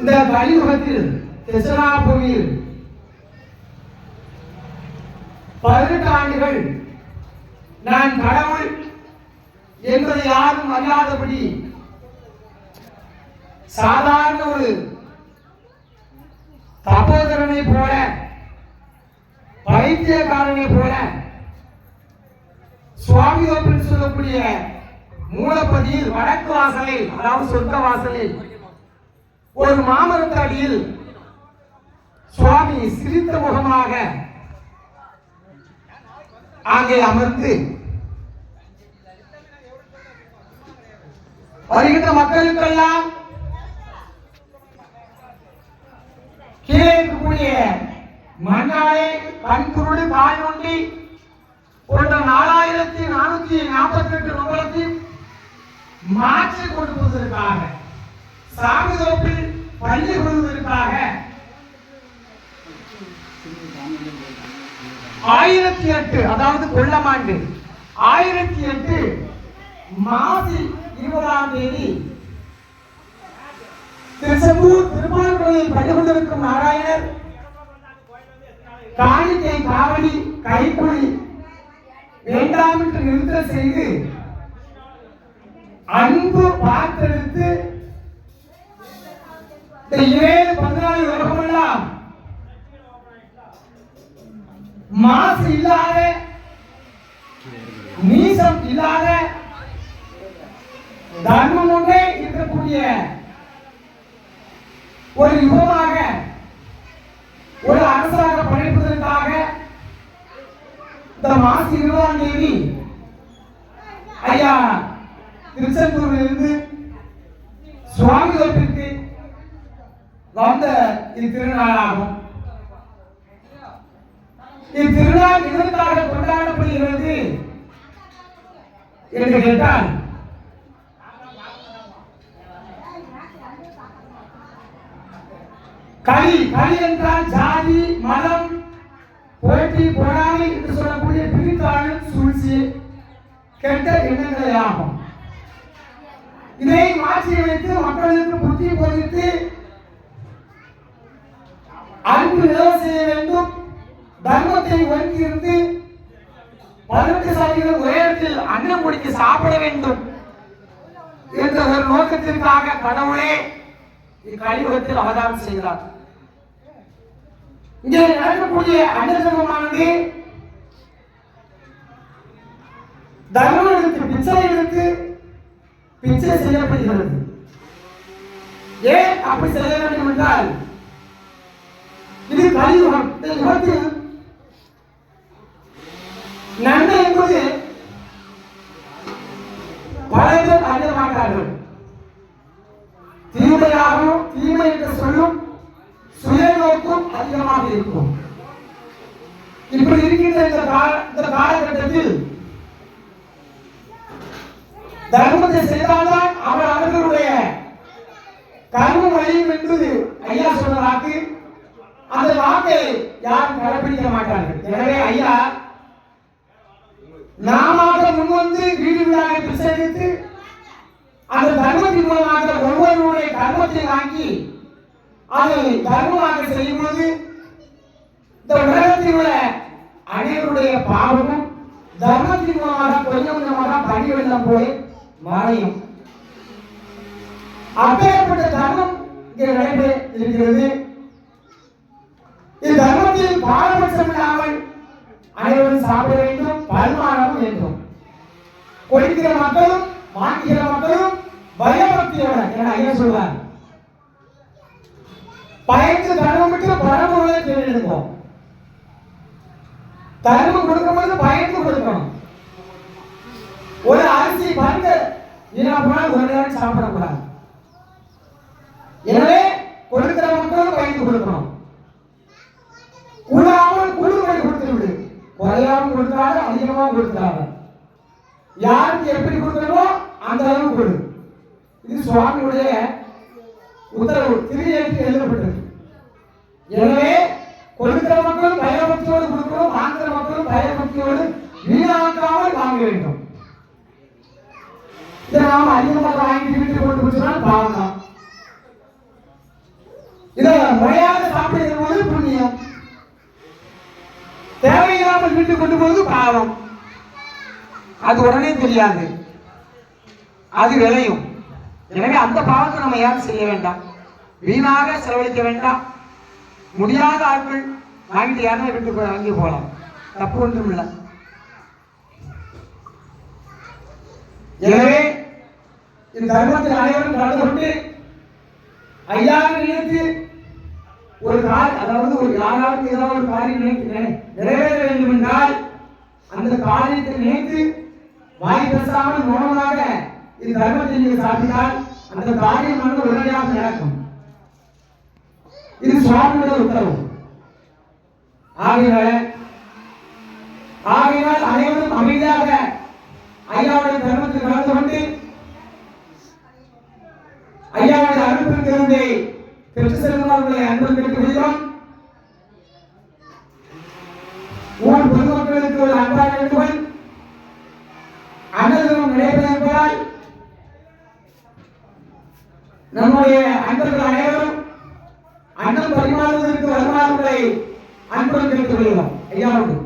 இந்த கலியுகத்தில் கிருஷ்ணாபுரியில் பதினெட்டு ஆண்டுகள் நான் கடவுள் என்பதை யாரும் அறியாதபடி சாதாரண ஒரு தபோதரனை போல பைத்தியக்காரனை போல சுவாமி ஓப்பில் சொல்லக்கூடிய மூலப்பதியில் வடக்கு வாசலில் அதாவது சொர்க்க வாசலில் ஒரு மாமரத்து அடியில் சுவாமி சிரித்த முகமாக அங்கே அமர்ந்து வருகின்ற மக்களுக்கெல்லாம் கீழே இருக்கக்கூடிய மண்ணாலே கண்குருடு காய் ஒண்டி போன்ற நாலாயிரத்தி நானூத்தி நாற்பத்தி எட்டு நுகரத்தை மாற்றி கொடுப்பதற்காக சாமிதோப்பில் பள்ளி கொள்வதற்காக ஆயிரத்தி எட்டு அதாவது கொள்ளமாண்டு ஆயிரத்தி எட்டு மாசி இருபதாம் தேதி திருச்செந்தூர் திருப்பான்குடியில் பள்ளி கொண்டிருக்கும் நாராயணர் காணிக்கை காவடி கைக்குழி வேண்டாம் என்று நிறுத்த செய்து அன்பு பார்த்தெடுத்து இந்த ஏழு பதினாலு மாசு இல்லாத நீசம் இல்லாத தர்மம் ஒன்றே இருக்கக்கூடிய ஒரு யுகமாக ஒரு அரசாக படைப்பதற்காக இந்த மாசு இருபதாம் தேதி ஐயா திருச்செந்தூரில் இருந்து சுவாமி தோப்பிற்கு வந்த இத்திருநாளாகும். இத்திருநாள் இதற்காக கொண்டாடப்படுகிறது என்று கேட்டால் கலி கலி என்றால் ஜாதி மதம் போட்டி பொறாமை என்று சொல்லக்கூடிய பிரித்தாளும் சூழ்ச்சி கெட்ட எண்ணங்களே ஆகும் இதை மாற்றி வைத்து மக்களுக்கு புத்தி போதித்து அன்பு நிலவ செய்ய வேண்டும். தர்மத்தை ஒருங்கியிருந்து பதினெட்டு சதவீதம் ஒரே இடத்தில் அன்னம் குடித்து சாப்பிட வேண்டும் என்ற ஒரு நோக்கத்திற்காக கடவுளே இக்கலியுகத்தில் அவதாரம் செய்கிறார். இங்கே நடக்கக்கூடிய அன்னதர்மமானது தர்மம் எடுத்து பிச்சை எடுத்து பிச்சை செய்யப்படுகிறது. ஏன் அப்படி செய்ய வேண்டும் என்றால் இது கலியுகம் இந்த யுகத்தில் நன்மை என்பது பல பேர் அறிய மாட்டார்கள் தீமையாகவும் தீமை என்று சொல்லும் சுயநோக்கும் அதிகமாக இருக்கும் இப்படி இருக்கின்ற இந்த கால இந்த காலகட்டத்தில் தர்மத்தை செய்தால்தான் அவர் அவர்களுடைய கர்மம் அழியும் என்பது ஐயா சொன்ன வாக்கு அந்த வாக்கை யாரும் மாட்டார்கள். எனவே ஐயா நாம முன்வந்து வீடு வீடாக பிச்சைத்து அந்த தர்மத்தின் மூலமாக ஒவ்வொருவருடைய தர்மத்தை வாங்கி அதை தர்மமாக செய்யும் பொழுது இந்த உலகத்தில் உள்ள அனைவருடைய பாவமும் தர்மத்தின் மூலமாக கொஞ்சம் கொஞ்சமாக பணி வெள்ளம் போய் மறையும். அப்பேற்பட்ட தர்மம் இங்கே நடைபெற இருக்கிறது. தர்மத்தில் பாரபட்சம் இல்லாமல் அனைவரும் சாப்பிட வேண்டும் பரிமாறவும் வேண்டும். கொடுக்கிற மக்களும் வாங்குகிற மக்களும் பயபக்தியோட என ஐயா சொல்வார் பயந்து தர்மம் விட்டு பரம்பொருளை தேர்ந்தெடுப்போம். தர்மம் கொடுக்கும்போது பயந்து கொடுக்கணும். ஒரு அரிசி பந்து வீணா போனால் ஒரு நேரம் சாப்பிடக்கூடாது. எனவே கொடுக்கிற மக்களும் பயந்து கொடுக்கணும் கூடாமல் குழுவை கொடுத்து விடு குறையாம கொடுத்தாலும் அதிகமா கொடுத்தாங்க யாருக்கு எப்படி கொடுக்கணுமோ அந்த அளவு கொடு. இது சுவாமியுடைய உத்தரவு. திருநேற்று எழுதப்பட்டது. எனவே கொடுக்கிற மக்களும் பயபக்தியோடு கொடுக்கணும் வாங்குகிற மக்களும் பயபக்தியோடு வீணாக்காமல் வாங்க வேண்டும். இதை நாம் அதிகமாக வாங்கி வீட்டுக்கு கொண்டு போச்சுன்னா பாவம் தான் இதை முறையாக வீட்டு கொண்டு போவது பாவம். அது உடனே தெரியாது. அது விளையும். எனவே அந்த பாவத்தை நம்ம யாரும் செய்ய வேண்டாம். வீணாக செலவழிக்க வேண்டாம். முடியாத ஆட்கள் வாங்கிட்டு யாருமே விட்டு போய் வாங்கி போகலாம். தப்பு ஒன்றும் இல்லை எனவே இந்த தர்மத்தில் அனைவரும் கலந்து கொண்டு ஐயாவை நினைத்து ஒரு கார் அதாவது ஒரு யாராவது ஏதாவது ஒரு காரியம் நினைக்கிறேன் நிறைவேற வேண்டும் இந்த காரியத்தை நினைத்து வாய் பேசாமல் மௌனமாக இந்த தர்மத்தை நீங்கள் சாப்பிட்டால் அந்த காரியம் வந்து உடனடியாக நடக்கும். இது சுவாமியுடைய உத்தரவு. ஆகையால் ஆகையினால் அனைவரும் அமைதியாக ஐயாவுடைய தர்மத்தில் கலந்து கொண்டு ஐயாவுடைய அருள் திறந்தை பெற்று செல்வங்களை அன்பு பெற்றுகிறோம் ஊர் பொதுமக்களுக்கு ஒரு அன்பான வேண்டுகோள் அன்னதானம் நடைபெறுவதால் நம்முடைய அன்பர்கள் அனைவரும் அன்னம் பரிமாறுவதற்கு வருமானங்களை அன்புடன் கேட்டுக் கொள்கிறோம் ஐயாவுக்கு